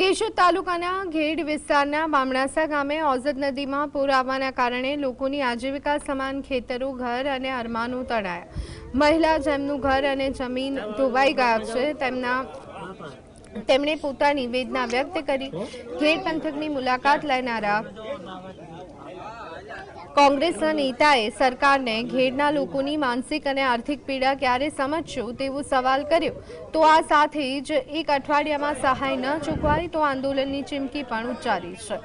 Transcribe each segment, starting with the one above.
કેશોદ તાલુકાના ઘેડ વિસ્તારના બામણાસા ગામે ઓઝદ નદીમાં પૂર આવવાના કારણે લોકોની આજીવિકા સમાન ખેતરો, ઘર અને અરમાનો તણાયા. મહિલા જેમનું ઘર અને જમીન ધોવાઈ ગયા છે, તેમના તેમણે પોતાની વેદના વ્યક્ત કરી ઘેડ પંથકની મુલાકાત લેનારા કોંગ્રેસના નેતાએ સરકારને ઘેડના લોકોની માનસિક અને આર્થિક પીડા ક્યારે સમજશો તેવો સવાલ કર્યો. તો આ સાથે જ એક અઠવાડિયામાં સહાય ન ચૂકવાય તો આંદોલનની ચીમકી પણ ઉચ્ચારી છે.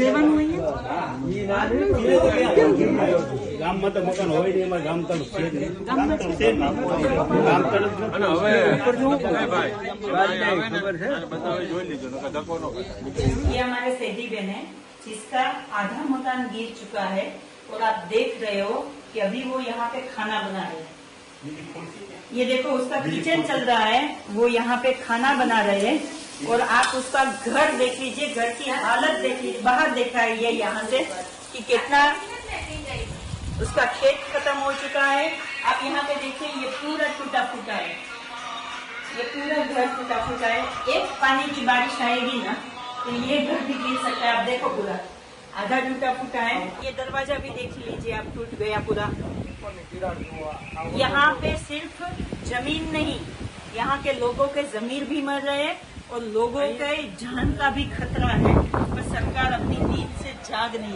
રહેવાનું ગામમાં તો મકાન હોય નહીં એમાં ગામ તરફ છે જ નહીં. ગામમાં જ છે જ નહીં. ગામ તરફ અને હવે ભાઈ ભાઈ આવે ને બધાએ જોઈ લીધું નકર ધક્કો ન કરે ये हमारे सैदी बहन है जिसका आधा मकान गिर चुका है और आप देख रहे हो कि अभी वो यहाँ पे खाना बना रहे हैं ये देखो उसका किचन चल रहा है वो यहाँ पे खाना बना रहे हैं और आप उसका घर देख लीजिए घर की हालत देख लीजिए बाहर देखा है ये यहाँ से कि कितना उसका खेत खत्म हो चुका है। आप यहाँ पे देखिए, ये पूरा टूटा फूटा है। ये पूरा घर टूटा फूटा है। एक पानी की बारिश आएगी ना तो ये घर भी गिर सकता है। आप देखो पूरा। आधा टूटा फूटा है। ये दरवाज़ा भी देख लीजिए आप टूट गया पूरा। यहाँ पे सिर्फ़ ज़मीन नहीं, यहाँ के लोगों के जमीर भी मर रहे हैं और लोगों के जान का भी खतरा है। पर सरकार अपनी नींद से जाग नहीं